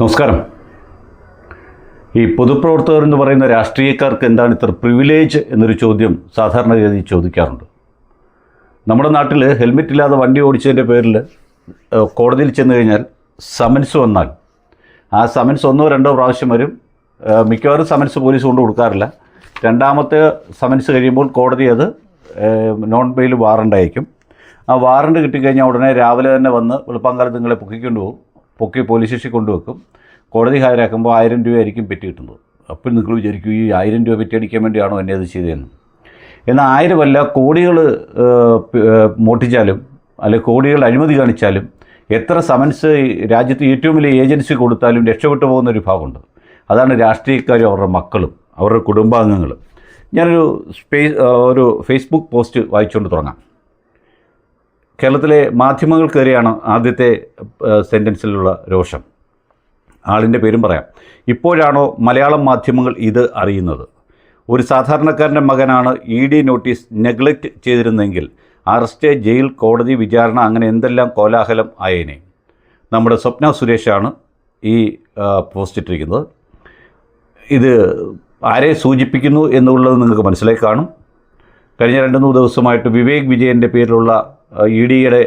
നമസ്കാരം. ഈ പൊതുപ്രവർത്തകർ എന്ന് പറയുന്ന രാഷ്ട്രീയക്കാർക്ക് എന്താണ് ഇത്ര പ്രിവിലേജ് എന്നൊരു ചോദ്യം സാധാരണഗതി ചോദിക്കാറുണ്ട്. നമ്മുടെ നാട്ടിൽ ഹെൽമെറ്റ് ഇല്ലാതെ വണ്ടി ഓടിച്ചതിന്റെ പേരിൽ കോടതിയിൽ ചെന്ന് കഴിഞ്ഞാൽ സമൻസ് വന്നാൽ ആ സമൻസ് ഒന്നോ രണ്ടോ പ്രാവശ്യം വരും. മിക്കവാറും സമൻസ് പോലീസ് കൊണ്ട് കൊടുക്കാറില്ല. രണ്ടാമത്തെ സമൻസ് കഴിയുമ്പോൾ കോടതി അത് നോൺ ബെയിൽ വാറണ്ട് അയക്കും. ആ വാറണ്ട് കിട്ടിക്കഴിഞ്ഞാൽ ഉടനെ രാവിലെ തന്നെ വന്ന് വെളുപ്പാങ്കാലത്ത് നിങ്ങളെ പൊക്കിക്കൊണ്ട് പോകും. പൊക്കി പോലീസ് സ്റ്റേഷനിൽ കൊണ്ടുവെക്കും. കോടതി ഹാജരാക്കുമ്പോൾ ആയിരം രൂപയായിരിക്കും പെറ്റി കിട്ടുന്നത്. അപ്പോൾ നിങ്ങൾ വിചാരിക്കും ഈ ആയിരം രൂപ പെറ്റി അടിക്കാൻ വേണ്ടിയാണോ എന്നെ അത് ചെയ്തതെന്ന്. എന്നാൽ ആയിരമല്ല കോടികൾ മോട്ടിച്ചാലും അല്ലെ കോടികൾ അഴിമതി കാണിച്ചാലും എത്ര സമൻസ് രാജ്യത്ത് ഏറ്റവും വലിയ ഏജൻസി കൊടുത്താലും രക്ഷപ്പെട്ടു പോകുന്ന ഒരു ഭാഗമുണ്ട്. അതാണ് രാഷ്ട്രീയക്കാരും അവരുടെ മക്കളും അവരുടെ കുടുംബാംഗങ്ങളും. ഞാനൊരു സ്പേസ് ഒരു ഫേസ്ബുക്ക് പോസ്റ്റ് വായിച്ചുകൊണ്ട് തുടങ്ങാം. കേരളത്തിലെ മാധ്യമങ്ങൾക്കെതിരെയാണ് ആദ്യത്തെ സെന്റൻസിലുള്ള രോഷം. ആളിന്റെ പേരും പറയാം. ഇപ്പോഴാണോ മലയാളം മാധ്യമങ്ങൾ ഇത് അറിയുന്നത്? ഒരു സാധാരണക്കാരന്റെ മകനാണ് ഇ ഡി നോട്ടീസ് നെഗ്ലക്റ്റ് ചെയ്തിരുന്നെങ്കിൽ അറസ്റ്റ് ജയിൽ കോടതി വിചാരണ അങ്ങനെ എന്തെല്ലാം കോലാഹലം ആയേനെ? നമ്മുടെ സ്വപ്ന സുരേഷാണ് ഈ പോസ്റ്റ് ഇട്ടിരിക്കുന്നത്. ഇത് ആരെ സൂചിപ്പിക്കുന്നു എന്നുള്ളത് നിങ്ങൾക്ക് മനസ്സിലായി കാണും. കഴിഞ്ഞ രണ്ട് മൂന്ന് ദിവസമായിട്ട് വിവേക് വിജയന്റെ പേരിലുള്ള ഇ ഡിയുടെ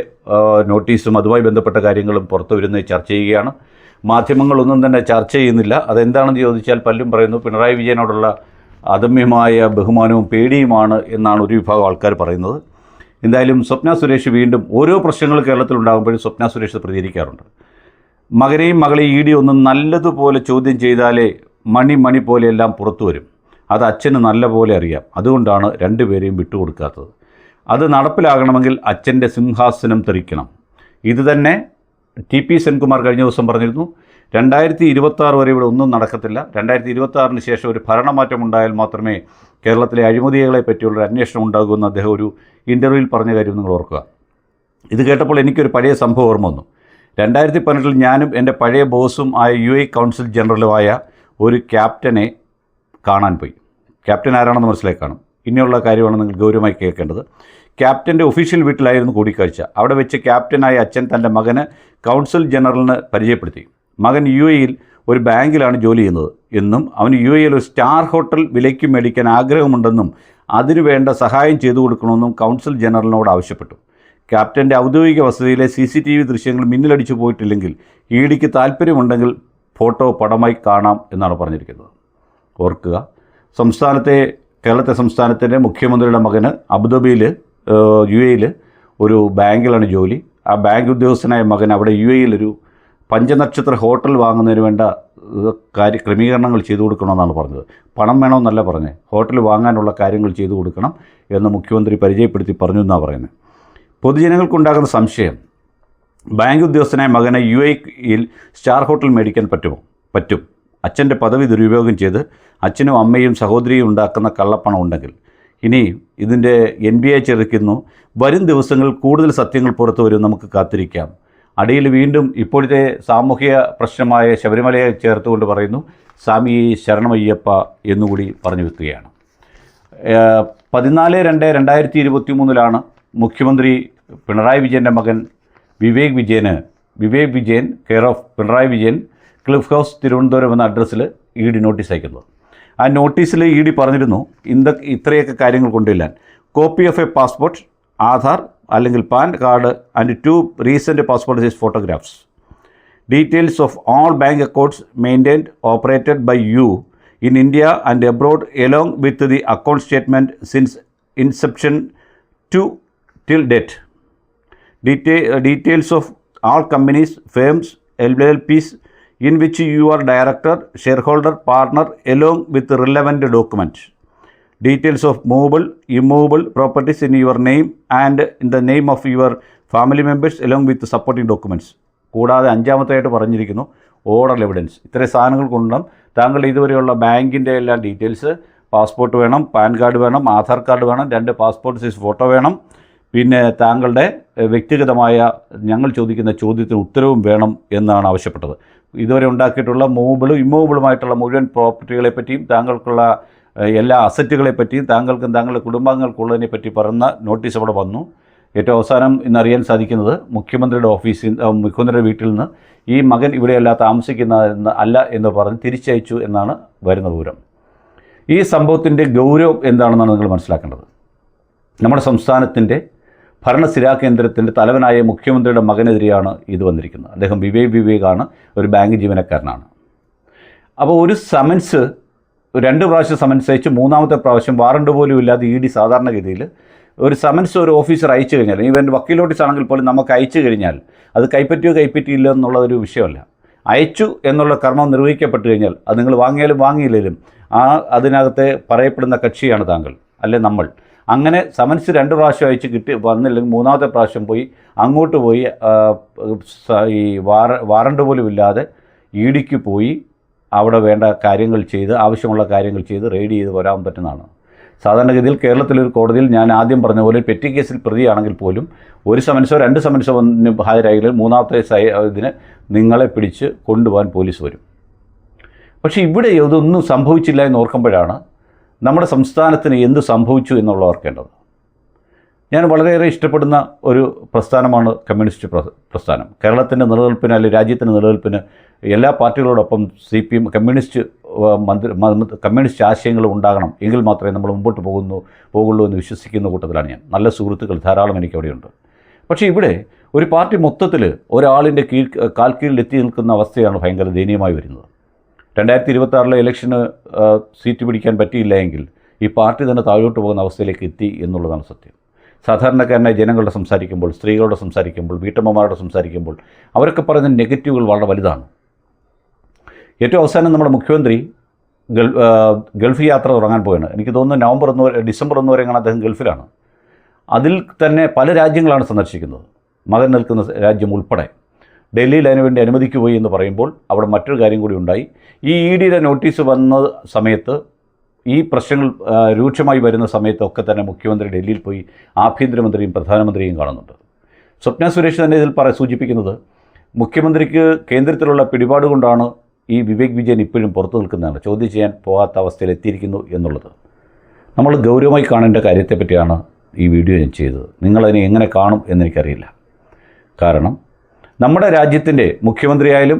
നോട്ടീസും അതുമായി ബന്ധപ്പെട്ട കാര്യങ്ങളും പുറത്തു വരുന്ന ചർച്ച ചെയ്യുകയാണ്. മാധ്യമങ്ങളൊന്നും തന്നെ ചർച്ച ചെയ്യുന്നില്ല. അതെന്താണെന്ന് ചോദിച്ചാൽ പലരും പറയുന്നു പിണറായി വിജയനോടുള്ള അദമ്യമായ ബഹുമാനവും പേടിയുമാണ് എന്നാണ് ഒരു വിഭാഗം ആൾക്കാർ പറയുന്നത്. എന്തായാലും സ്വപ്ന സുരേഷ് വീണ്ടും ഓരോ പ്രശ്നങ്ങൾ കേരളത്തിൽ കേരളത്തിലുണ്ടാകുമ്പോഴും സ്വപ്ന സുരേഷ് പ്രതികരിക്കാറുണ്ട്. മകനെയും മകളെയും ഇ ഡി ഒന്ന് നല്ലതുപോലെ ചോദ്യം ചെയ്താലേ മണി മണി പോലെയെല്ലാം പുറത്തു വരും. അത് അച്ഛന് നല്ല പോലെ അറിയാം. അതുകൊണ്ടാണ് രണ്ടുപേരെയും വിട്ടുകൊടുക്കാത്തത്. അത് നടപ്പിലാകണമെങ്കിൽ അച്ഛന്റെ സിംഹാസനം തെറിക്കണം ഇതുതന്നെ ടി പി സെൻകുമാർ കഴിഞ്ഞ ദിവസം പറഞ്ഞിരുന്നു രണ്ടായിരത്തി ഇരുപത്താറ് വരെ ഇവിടെ ഒന്നും നടക്കത്തില്ല. രണ്ടായിരത്തി ഇരുപത്താറിന് ശേഷം ഒരു ഭരണമാറ്റം ഉണ്ടായാൽ മാത്രമേ കേരളത്തിലെ അഴിമതികളെ പറ്റിയുള്ള അന്വേഷണം ഉണ്ടാകുമെന്ന് അദ്ദേഹം ഒരു ഇന്റർവ്യൂവിൽ പറഞ്ഞ കാര്യം നിങ്ങൾ ഓർക്കുക. ഇത് കേട്ടപ്പോൾ എനിക്കൊരു പഴയ സംഭവം ഓർമ്മ വന്നു. രണ്ടായിരത്തി പതിനെട്ടിൽ ഞാനും എന്റെ പഴയ ബോസും ആയ യു എ കൗൺസിൽ ജനറലുമായ ഒരു ക്യാപ്റ്റനെ കാണാൻ പോയി. ക്യാപ്റ്റൻ ആരാണെന്ന് മനസ്സിലായി കാണും. ഇനിയുള്ള കാര്യമാണ് നിങ്ങൾ ഗൗരവമായി കേൾക്കേണ്ടത്. ക്യാപ്റ്റന്റെ ഒഫീഷ്യൽ വീട്ടിലായിരുന്നു കൂടിക്കാഴ്ച. അവിടെ വെച്ച് ക്യാപ്റ്റനായ അച്ഛൻ തന്റെ മകന് കൗൺസിൽ ജനറലിന് പരിചയപ്പെടുത്തി. മകൻ യു എയിൽ ഒരു ബാങ്കിലാണ് ജോലി ചെയ്യുന്നത് എന്നും അവന് യു എയിൽ ഒരു സ്റ്റാർ ഹോട്ടൽ വിലയ്ക്ക് മേടിക്കാൻ ആഗ്രഹമുണ്ടെന്നും അതിനു വേണ്ട സഹായം ചെയ്തു കൊടുക്കണമെന്നും കൗൺസിൽ ജനറലിനോട് ആവശ്യപ്പെട്ടു. ക്യാപ്റ്റന്റെ ഔദ്യോഗിക വസതിയിലെ സി സി ടി വി ദൃശ്യങ്ങൾ മിന്നലടിച്ചു പോയിട്ടില്ലെങ്കിൽ ഇ ഡിക്ക് താല്പര്യമുണ്ടെങ്കിൽ ഫോട്ടോ പടമായി കാണാം എന്നാണ് പറഞ്ഞിരിക്കുന്നത്. ഓർക്കുക സംസ്ഥാനത്തെ കേരളത്തെ സംസ്ഥാനത്തിന്റെ മുഖ്യമന്ത്രിയുടെ മകന് അബുദാബിയിൽ യു എയിൽ ഒരു ബാങ്കിലാണ് ജോലി. ആ ബാങ്ക് ഉദ്യോഗസ്ഥനായ മകൻ അവിടെ യു എയിൽ ഒരു പഞ്ചനക്ഷത്ര ഹോട്ടൽ വാങ്ങുന്നതിന് വേണ്ട കാര്യ ക്രമീകരണങ്ങൾ ചെയ്തു കൊടുക്കണമെന്നാണ് പറഞ്ഞത്. പണം വേണമെന്നല്ല പറഞ്ഞത്. ഹോട്ടൽ വാങ്ങാനുള്ള കാര്യങ്ങൾ ചെയ്തു കൊടുക്കണം എന്ന് മുഖ്യമന്ത്രി പരിചയപ്പെടുത്തി പറഞ്ഞു എന്നാണ് പറയുന്നത്. പൊതുജനങ്ങൾക്കുണ്ടാകുന്ന സംശയം ബാങ്ക് ഉദ്യോഗസ്ഥനായ മകനെ യു എയിൽ സ്റ്റാർ ഹോട്ടൽ മേടിക്കാൻ പറ്റുമോ? പറ്റും. അച്ഛന്റെ പദവി ദുരുപയോഗം ചെയ്ത് അച്ഛനും അമ്മയും സഹോദരിയും ഉണ്ടാക്കുന്ന കള്ളപ്പണം ഉണ്ടെങ്കിൽ ഇനി ഇതിന്റെ എൻ ബി ഐ ചെറുക്കുന്നു. വരും ദിവസങ്ങൾ കൂടുതൽ സത്യങ്ങൾ പുറത്തു വരും നമുക്ക് കാത്തിരിക്കാം. അടിയിൽ വീണ്ടും ഇപ്പോഴത്തെ സാമൂഹിക പ്രശ്നമായ ശബരിമലയെ ചേർത്തുകൊണ്ട് പറയുന്നു. സ്വാമി ശരണമയ്യപ്പ എന്നുകൂടി പറഞ്ഞു വെക്കുകയാണ്. പതിനാല് രണ്ട് രണ്ടായിരത്തി ഇരുപത്തി മൂന്നിലാണ് മുഖ്യമന്ത്രി പിണറായി വിജയന്റെ മകൻ വിവേക് വിജയന് Vivek Vijayan care of Pinarayi Vijayan Cliff House Thiruvananthapuram എന്ന അഡ്രസ്സിൽ ഇ ഡി നോട്ടീസ് അയക്കുന്നത്. ആ നോട്ടീസിൽ ഇ ഡി പറഞ്ഞിരുന്നു ഇന്ത ഇത്രയൊക്കെ കാര്യങ്ങൾ കൊണ്ടുവല്ലാൻ copy of a passport Aadhaar അല്ലെങ്കിൽ PAN card and two recent passport size photographs details of all bank accounts maintained operated by you in India and abroad along with the account statement since inception to till date. Deta- uh, details of all companies, firms, LLPs in which you are director, shareholder, partner along with relevant documents. Details of movable, immovable properties in your name and in the name of your family members along with supporting documents. കൂടാതെ അഞ്ചാമത്തായിട്ട് പറഞ്ഞിരിക്കുന്നു order evidence ഇത്രയും സാധനങ്ങൾ കൊണ്ടും താങ്കളുടെ ഇതുവരെയുള്ള ബാങ്കിന്റെ എല്ലാ ഡീറ്റെയിൽസ് പാസ്പോർട്ട് വേണം പാൻ കാർഡ് വേണം ആധാർ കാർഡ് വേണം രണ്ട് പാസ്പോർട്ട് സൈസ് ഫോട്ടോ വേണം പിന്നെ താങ്കളുടെ വ്യക്തിഗതമായ ഞങ്ങൾ ചോദിക്കുന്ന ചോദ്യത്തിന് ഉത്തരവും വേണം എന്നാണ് ആവശ്യപ്പെട്ടത് ഇതുവരെ ഉണ്ടാക്കിയിട്ടുള്ള മൂവബിളും ഇമ്മൂവബിളുമായിട്ടുള്ള മുഴുവൻ പ്രോപ്പർട്ടികളെ പറ്റിയും താങ്കൾക്കുള്ള എല്ലാ അസറ്റുകളെ പറ്റിയും താങ്കൾക്കും താങ്കളുടെ കുടുംബാംഗങ്ങൾക്കുള്ളതിനെ പറ്റി പറയുന്ന നോട്ടീസ് അവിടെ വന്നു. ഏറ്റവും അവസാനം ഇന്നറിയാൻ സാധിക്കുന്നത് മുഖ്യമന്ത്രിയുടെ ഓഫീസിൽ മുഖ്യമന്ത്രിയുടെ വീട്ടിൽ നിന്ന് ഈ മകൻ ഇവിടെയല്ല താമസിക്കുന്ന അല്ല എന്ന് പറഞ്ഞ് തിരിച്ചയച്ചു എന്നാണ് വരുന്ന വിവരം. ഈ സംഭവത്തിന്റെ ഗൗരവം എന്താണെന്നാണ് നിങ്ങൾ മനസ്സിലാക്കേണ്ടത്. നമ്മുടെ സംസ്ഥാനത്തിന്റെ ഭരണസ്ഥിരാ കേന്ദ്രത്തിന്റെ തലവനായ മുഖ്യമന്ത്രിയുടെ മകനെതിരെയാണ് ഇത് വന്നിരിക്കുന്നത്. അദ്ദേഹം വിവേക് വിവേകാണ് ഒരു ബാങ്ക് ജീവനക്കാരനാണ്. അപ്പോൾ ഒരു സമൻസ് രണ്ട് പ്രാവശ്യം സമൻസ് അയച്ച് മൂന്നാമത്തെ പ്രാവശ്യം വാറണ്ട് പോലും ഇല്ലാതെ ഇ ഡി സാധാരണഗതിയിൽ ഒരു സമൻസ് ഒരു ഓഫീസർ അയച്ചു കഴിഞ്ഞാൽ ഈവൻ വക്കീൽ നോട്ടീസ് ആണെങ്കിൽ പോലും നമുക്ക് അയച്ചു കഴിഞ്ഞാൽ അത് കൈപ്പറ്റിയോ കൈപ്പറ്റിയില്ല എന്നുള്ളതൊരു വിഷയമല്ല. അയച്ചു എന്നുള്ള കർമ്മം നിർവഹിക്കപ്പെട്ടു കഴിഞ്ഞാൽ അത് നിങ്ങൾ വാങ്ങിയാലും വാങ്ങിയില്ലെങ്കിലും ആ അതിനകത്തെ പറയപ്പെടുന്ന കക്ഷിയാണ് താങ്കൾ അല്ലെ നമ്മൾ. അങ്ങനെ സമൻസ് രണ്ട് പ്രാവശ്യം അയച്ച് കിട്ടി വന്നില്ലെങ്കിൽ മൂന്നാമത്തെ പ്രാവശ്യം പോയി അങ്ങോട്ട് പോയി ഈ വാറ വാറണ്ട് പോലും ഇല്ലാതെ ഇ ഡിക്ക് പോയി അവിടെ വേണ്ട കാര്യങ്ങൾ ചെയ്ത് ആവശ്യമുള്ള കാര്യങ്ങൾ ചെയ്ത് റെയ്ഡ് ചെയ്ത് വരാൻ പറ്റുന്നതാണ്. സാധാരണഗതിയിൽ കേരളത്തിലൊരു കോടതിയിൽ ഞാൻ ആദ്യം പറഞ്ഞ പോലെ പെറ്റി കേസിൽ പ്രതിയാണെങ്കിൽ പോലും ഒരു സമൻസോ രണ്ട് സമൻസോ വന്ന് ഹാജരായെങ്കിൽ മൂന്നാമത്തെ ഇതിന് നിങ്ങളെ പിടിച്ച് കൊണ്ടുപോകാൻ പോലീസ് വരും. പക്ഷേ ഇവിടെ ഇതൊന്നും സംഭവിച്ചില്ല എന്ന് ഓർക്കുമ്പോഴാണ് നമ്മുടെ സംസ്ഥാനത്തിന് എന്ത് സംഭവിച്ചു എന്നുള്ള ഓർക്കേണ്ടത്. ഞാൻ വളരെയേറെ ഇഷ്ടപ്പെടുന്ന ഒരു പ്രസ്ഥാനമാണ് കമ്മ്യൂണിസ്റ്റ് പ്രസ്ഥാനം. കേരളത്തിന്റെ നിലനിൽപ്പിന് അല്ലെങ്കിൽ രാജ്യത്തിന്റെ നിലനിൽപ്പിന് എല്ലാ പാർട്ടികളോടൊപ്പം സി പി എം കമ്മ്യൂണിസ്റ്റ് മന്ത്രി കമ്മ്യൂണിസ്റ്റ് ആശയങ്ങൾ ഉണ്ടാകണം എങ്കിൽ മാത്രമേ നമ്മൾ മുമ്പോട്ട് പോകുന്നു പോകുള്ളൂ എന്ന് വിശ്വസിക്കുന്ന കൂട്ടത്തിലാണ് ഞാൻ. നല്ല സുഹൃത്തുക്കൾ ധാരാളം എനിക്ക് അവിടെയുണ്ട് പക്ഷേ ഇവിടെ ഒരു പാർട്ടി മൊത്തത്തിൽ ഒരാളിന്റെ കീഴ് കാൽക്കീഴിൽ എത്തി നിൽക്കുന്ന അവസ്ഥയാണ് ഭയങ്കര ദയനീയമായി വരുന്നത്. രണ്ടായിരത്തി ഇരുപത്തി ആറിലെ ഇലക്ഷന് സീറ്റ് പിടിക്കാൻ പറ്റിയില്ല എങ്കിൽ ഈ പാർട്ടി തന്നെ താഴോട്ട് പോകുന്ന അവസ്ഥയിലേക്ക് എത്തി എന്നുള്ളതാണ് സത്യം. സാധാരണക്കാരനായ ജനങ്ങളുടെ സംസാരിക്കുമ്പോൾ സ്ത്രീകളുടെ സംസാരിക്കുമ്പോൾ വീട്ടമ്മമാരോട് സംസാരിക്കുമ്പോൾ അവരൊക്കെ പറയുന്ന നെഗറ്റീവുകൾ വളരെ വലുതാണ്. ഏറ്റവും അവസാനം നമ്മുടെ മുഖ്യമന്ത്രി ഗൾ ഗൾഫ് യാത്ര തുടങ്ങാൻ പോയാണ്. എനിക്ക് തോന്നുന്നു നവംബർ ഒന്ന് വരെ ഡിസംബർ ഒന്ന് വരെ കാണാൻ അദ്ദേഹം ഗൾഫിലാണ്. അതിൽ തന്നെ പല രാജ്യങ്ങളാണ് സന്ദർശിക്കുന്നത്. മകൻ നിൽക്കുന്ന രാജ്യം ഉൾപ്പെടെ. ഡൽഹിയിൽ അതിനുവേണ്ടി അനുമതിക്ക് പോയി എന്ന് പറയുമ്പോൾ അവിടെ മറ്റൊരു കാര്യം കൂടി ഉണ്ടായി. ഈ ഇ ഡിയുടെ നോട്ടീസ് വന്ന സമയത്ത് ഈ പ്രശ്നങ്ങൾ രൂക്ഷമായി വരുന്ന സമയത്തൊക്കെ തന്നെ മുഖ്യമന്ത്രി ഡൽഹിയിൽ പോയി ആഭ്യന്തരമന്ത്രിയും പ്രധാനമന്ത്രിയും കാണുന്നുണ്ട്. സ്വപ്ന സുരേഷ് തന്നെ ഇതിൽ പറ സൂചിപ്പിക്കുന്നത് മുഖ്യമന്ത്രിക്ക് കേന്ദ്രത്തിലുള്ള പിടിപാട് കൊണ്ടാണ് ഈ വിവേക് വിജയൻ ഇപ്പോഴും പുറത്തു നിൽക്കുന്നതാണ് ചോദ്യം ചെയ്യാൻ പോകാത്ത അവസ്ഥയിൽ എത്തിയിരിക്കുന്നു എന്നുള്ളത്. നമ്മൾ ഗൗരവമായി കാണേണ്ട കാര്യത്തെപ്പറ്റിയാണ് ഈ വീഡിയോ ഞാൻ ചെയ്തത്. നിങ്ങളതിനെ എങ്ങനെ കാണും എന്നെനിക്കറിയില്ല കാരണം നമ്മുടെ രാജ്യത്തിന്റെ മുഖ്യമന്ത്രിയായാലും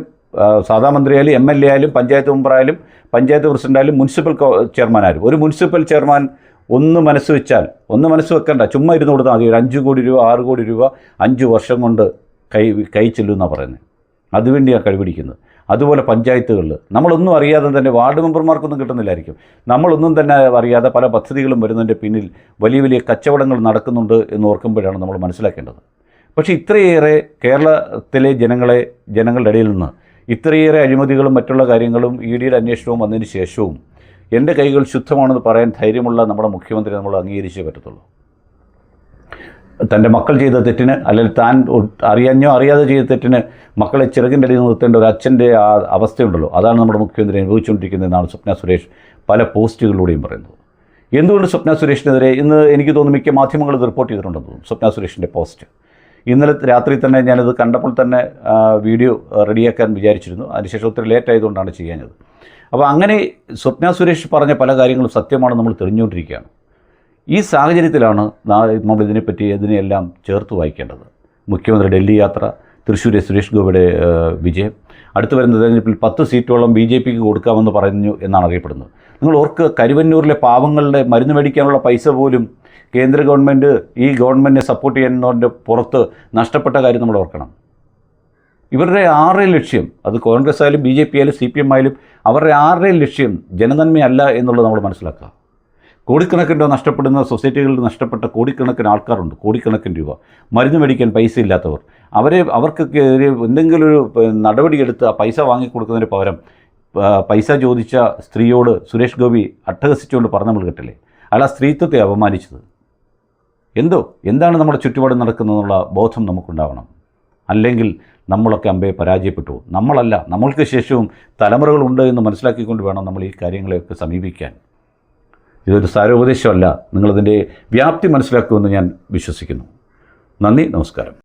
സാധാ മന്ത്രിയായാലും എം എൽ എ ആയാലും പഞ്ചായത്ത് മെമ്പറായാലും പഞ്ചായത്ത് പ്രസിഡന്റായാലും മുനിസിപ്പൽ ചെയർമാനായാലും. ഒരു മുനിസിപ്പൽ ചെയർമാൻ ഒന്ന് മനസ്സ് വെച്ചാൽ ഒന്ന് മനസ്സ് വെക്കണ്ട ചുമ്മാ ഇരുന്ന് കൊടുത്താൽ മതി. ഒരു അഞ്ച് കോടി രൂപ ആറ് കോടി രൂപ അഞ്ച് വർഷം കൊണ്ട് കൈ കൈ ചെല്ലുമെന്നാണ് പറയുന്നത്. അതുവേണ്ടിയാണ് കഴിപിടിക്കുന്നത് അതുപോലെ പഞ്ചായത്തുകളിൽ നമ്മളൊന്നും അറിയാതെ തന്നെ വാർഡ് മെമ്പർമാർക്കൊന്നും കിട്ടുന്നില്ലായിരിക്കും. നമ്മളൊന്നും തന്നെ അറിയാതെ പല പദ്ധതികളും വരുന്നതിന്റെ പിന്നിൽ വലിയ വലിയ കച്ചവടങ്ങൾ നടക്കുന്നുണ്ട് എന്ന് ഓർക്കുമ്പോഴാണ് നമ്മൾ മനസ്സിലാക്കേണ്ടത്. പക്ഷേ ഇത്രയേറെ കേരളത്തിലെ ജനങ്ങളെ ജനങ്ങളുടെ ഇടയിൽ നിന്ന് ഇത്രയേറെ അഴിമതികളും മറ്റുള്ള കാര്യങ്ങളും ഇ ഡിയുടെ അന്വേഷണവും വന്നതിന് ശേഷവും എന്റെ കൈകൾ ശുദ്ധമാണെന്ന് പറയാൻ ധൈര്യമുള്ള നമ്മുടെ മുഖ്യമന്ത്രി നമ്മൾ അംഗീകരിച്ചേ പറ്റത്തുള്ളൂ. തന്റെ മക്കൾ ചെയ്ത തെറ്റിന് അല്ലെങ്കിൽ താൻ അറിയഞ്ഞോ അറിയാതെ ചെയ്ത തെറ്റിന് മക്കളെ ചെറുകിന്റെ അടിയിൽ നിർത്തേണ്ട ഒരു അച്ഛന്റെ ആ അവസ്ഥയുണ്ടല്ലോ. അതാണ് നമ്മുടെ മുഖ്യമന്ത്രി അനുഭവിച്ചുകൊണ്ടിരിക്കുന്നതെന്നാണ് സ്വപ്ന സുരേഷ് പല പോസ്റ്റുകളിലൂടെയും പറയുന്നത്. എന്തുകൊണ്ട് സ്വപ്ന സുരേഷിനെതിരെ ഇന്ന് എനിക്ക് തോന്നുന്നു മിക്ക മാധ്യമങ്ങൾ റിപ്പോർട്ട് ചെയ്തിട്ടുണ്ടെന്ന് തോന്നുന്നു സ്വപ്ന സുരേഷിന്റെ പോസ്റ്റ്. ഇന്നലെ രാത്രി തന്നെ ഞാനിത് കണ്ടപ്പോൾ തന്നെ വീഡിയോ റെഡിയാക്കാൻ വിചാരിച്ചിരുന്നു. അതിനുശേഷം ഒത്തിരി ലേറ്റ് ആയതുകൊണ്ടാണ് ചെയ്യാഞ്ഞത്. അപ്പോൾ അങ്ങനെ സ്വപ്ന സുരേഷ് പറഞ്ഞ പല കാര്യങ്ങളും സത്യമാണ് നമ്മൾ തെളിഞ്ഞുകൊണ്ടിരിക്കുകയാണ്. ഈ സാഹചര്യത്തിലാണ് നമ്മൾ ഇതിനെപ്പറ്റി ഇതിനെയെല്ലാം ചേർത്ത് വായിക്കേണ്ടത്. മുഖ്യമന്ത്രി ഡൽഹി യാത്ര തൃശ്ശൂരെ സുരേഷ് ഗോപിയുടെ വിജയം അടുത്തു വരുന്ന തെരഞ്ഞെടുപ്പിൽ പത്ത് സീറ്റോളം ബി ജെ പിക്ക് കൊടുക്കാമെന്ന് പറഞ്ഞു എന്നാണ് അറിയപ്പെടുന്നത്. നിങ്ങൾ ഓർക്ക് കരുവന്നൂരിലെ പാവങ്ങളുടെ മരുന്ന് മേടിക്കാനുള്ള പൈസ പോലും കേന്ദ്ര ഗവൺമെന്റ് ഈ ഗവൺമെന്റിനെ സപ്പോർട്ട് ചെയ്യുന്നതിന്റെ പുറത്ത് നഷ്ടപ്പെട്ട കാര്യം നമ്മൾ ഓർക്കണം. ഇവരുടെ ആറേ ലക്ഷ്യം? അത് കോൺഗ്രസ് ആയാലും ബി ജെ പി ആയാലും സി പി എം ആയാലും അവരുടെ ആറേ ലക്ഷ്യം? ജനനന്മയല്ല എന്നുള്ളത് നമ്മൾ മനസ്സിലാക്കുക. കോടിക്കണക്കിന് രൂപ നഷ്ടപ്പെടുന്ന സൊസൈറ്റികളിൽ നഷ്ടപ്പെട്ട കോടിക്കണക്കിന് ആൾക്കാരുണ്ട് കോടിക്കണക്കിന് രൂപ. മരുന്ന് മേടിക്കാൻ പൈസ ഇല്ലാത്തവർ. അവരെ അവർക്ക് എന്തെങ്കിലും ഒരു നടപടിയെടുത്ത് ആ പൈസ വാങ്ങിക്കൊടുക്കുന്നതിന് പകരം പൈസ ചോദിച്ച സ്ത്രീയോട് സുരേഷ് ഗോപി അട്ടഹസിച്ചുകൊണ്ട് പറഞ്ഞു നമ്മൾ കേട്ടില്ലേ? അയാൾ ആ സ്ത്രീത്വത്തെ അപമാനിച്ചത്. എന്തോ? എന്താണ് നമ്മുടെ ചുറ്റുപാട് നടക്കുന്നതെന്നുള്ള ബോധം നമുക്കുണ്ടാവണം. അല്ലെങ്കിൽ നമ്മളൊക്കെ അമ്പയെ പരാജയപ്പെട്ടു. നമ്മളല്ല നമ്മൾക്ക് ശേഷവും തലമുറകളുണ്ട് എന്ന് മനസ്സിലാക്കിക്കൊണ്ട് വേണം നമ്മൾ ഈ കാര്യങ്ങളെയൊക്കെ സമീപിക്കാൻ. ഇതൊരു സാരോപദേശമല്ല. നിങ്ങളതിന്റെ വ്യാപ്തി മനസ്സിലാക്കുമെന്ന് ഞാൻ വിശ്വസിക്കുന്നു. നന്ദി നമസ്കാരം.